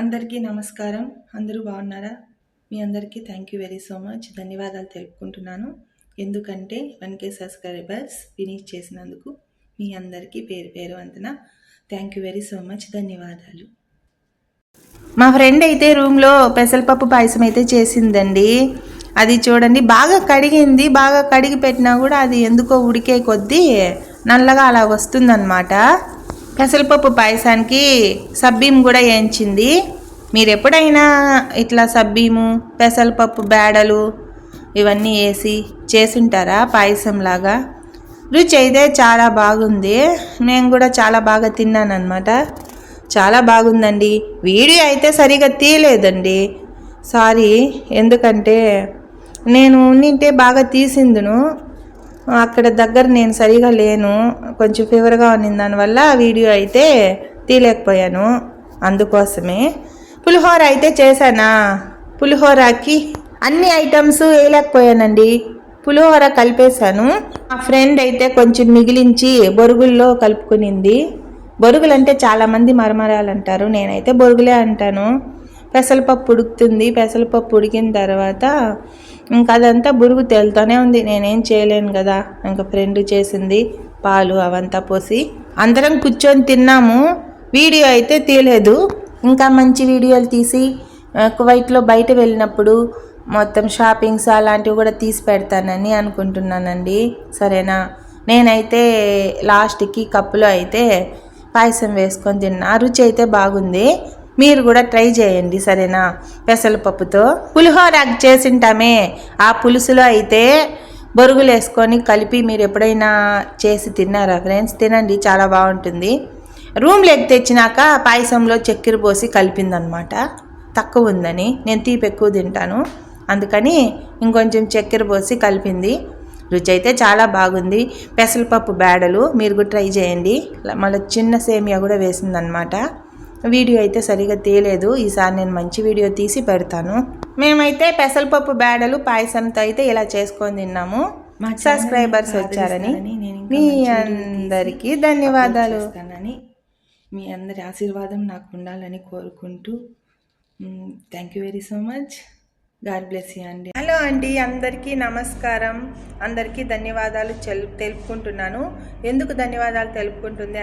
అందరికీ నమస్కారం. అందరూ బాగున్నారా? మీ అందరికీ thank you very so much ధన్యవాదాలు తెలుపుకుంటున్నాను. ఎందుకంటే వన్ కే సబ్స్క్రైబర్స్ ఫినిష్ చేసినందుకు మీ అందరికీ పేరు పేరు అంతన thank you very so much ధన్యవాదాలు. మా ఫ్రెండ్ అయితే రూమ్లో పెసరపప్పు పాయసం అయితే చేసిందండి. అది చూడండి బాగా కడిగింది. బాగా కడిగి పెట్టినా కూడా అది ఎందుకో ఉడికే కొద్దీ నల్లగా అలా వస్తుందన్నమాట. పెసరపప్పు పాయసానికి సబ్బీం కూడా వేయించింది. మీరు ఎప్పుడైనా ఇట్లా సబ్బీము పెసరపప్పు బేడలు ఇవన్నీ వేసి చేసుంటారా పాయసంలాగా? రుచి అయితే చాలా బాగుంది. నేను కూడా చాలా బాగా తిన్నాను అనమాట చాలా బాగుందండి. వీడియో అయితే సరిగా తీయలేదండి. సారీ. ఎందుకంటే నేను ఉన్నింటే బాగా తీసిందును. అక్కడ దగ్గర నేను సరిగా లేను. కొంచెం ఫీవర్గా ఉన్నింది. దానివల్ల వీడియో అయితే తీయలేకపోయాను. అందుకోసమే. పులిహోర అయితే చేశానా? పులిహోరకి అన్ని ఐటమ్స్ వేయలేకపోయానండి. పులిహోర కలిపేశాను. మా ఫ్రెండ్ అయితే కొంచెం మిగిలించి బొరుగుల్లో కలుపుకునింది. బొరుగులు అంటే చాలామంది మరమరాలు అంటారు నేనైతే బొరుగులే అంటాను. పెసరపప్పు ఉడుకుతుంది. పెసరపప్పు ఉడికిన తర్వాత ఇంకా అదంతా బురుగు తేలుతూనే ఉంది. నేనేం చేయలేను కదా. ఇంకా ఫ్రెండ్ చేసింది పాలు అవంతా పోసి. అందరం కూర్చొని తిన్నాము. వీడియో అయితే తీయలేదు. ఇంకా మంచి వీడియోలు తీసి కువైట్లో బయట వెళ్ళినప్పుడు మొత్తం షాపింగ్స్ అలాంటివి కూడా తీసి పెడతానని అనుకుంటున్నానండి. సరేనా? నేనైతే లాస్ట్కి కప్పులో అయితే పాయసం వేసుకొని తిన్నా. రుచి అయితే బాగుంది. మీరు కూడా ట్రై చేయండి సరేనా? పెసరపప్పుతో పులిహోర చేసింటామే. ఆ పులుసులో అయితే బొరుగులు వేసుకొని కలిపి మీరు ఎప్పుడైనా చేసి తిన్నారా ఫ్రెండ్స్? తినండి చాలా బాగుంటుంది. రూమ్లోకి తెచ్చినాక పాయసంలో చక్కెర పోసి కలిపిందనమాట. తక్కువ ఉందని. నేను తీపి ఎక్కువ తింటాను. అందుకని ఇంకొంచెం చక్కెర పోసి కలిపింది. రుచి అయితే చాలా బాగుంది. పెసరపప్పు బేడలు మీరు కూడా ట్రై చేయండి. మళ్ళీ చిన్న సేమియా కూడా వేసిందనమాట. వీడియో అయితే సరిగా తీయలేదు. ఈసారి నేను మంచి వీడియో తీసి పెడతాను. మేమైతే పెసరపప్పు బేడలు పాయసంతో అయితే ఇలా చేసుకొని తిన్నాము. సబ్స్క్రైబర్స్ వచ్చారని. మీ అందరికీ ధన్యవాదాలు. మీ అందరి ఆశీర్వాదం నాకు ఉండాలని కోరుకుంటూ thank you very so much God bless you అండి హలో అండి అందరికీ నమస్కారం. అందరికీ ధన్యవాదాలు తెలుపుకుంటున్నాను. ఎందుకు ధన్యవాదాలు తెలుపుకుంటుంది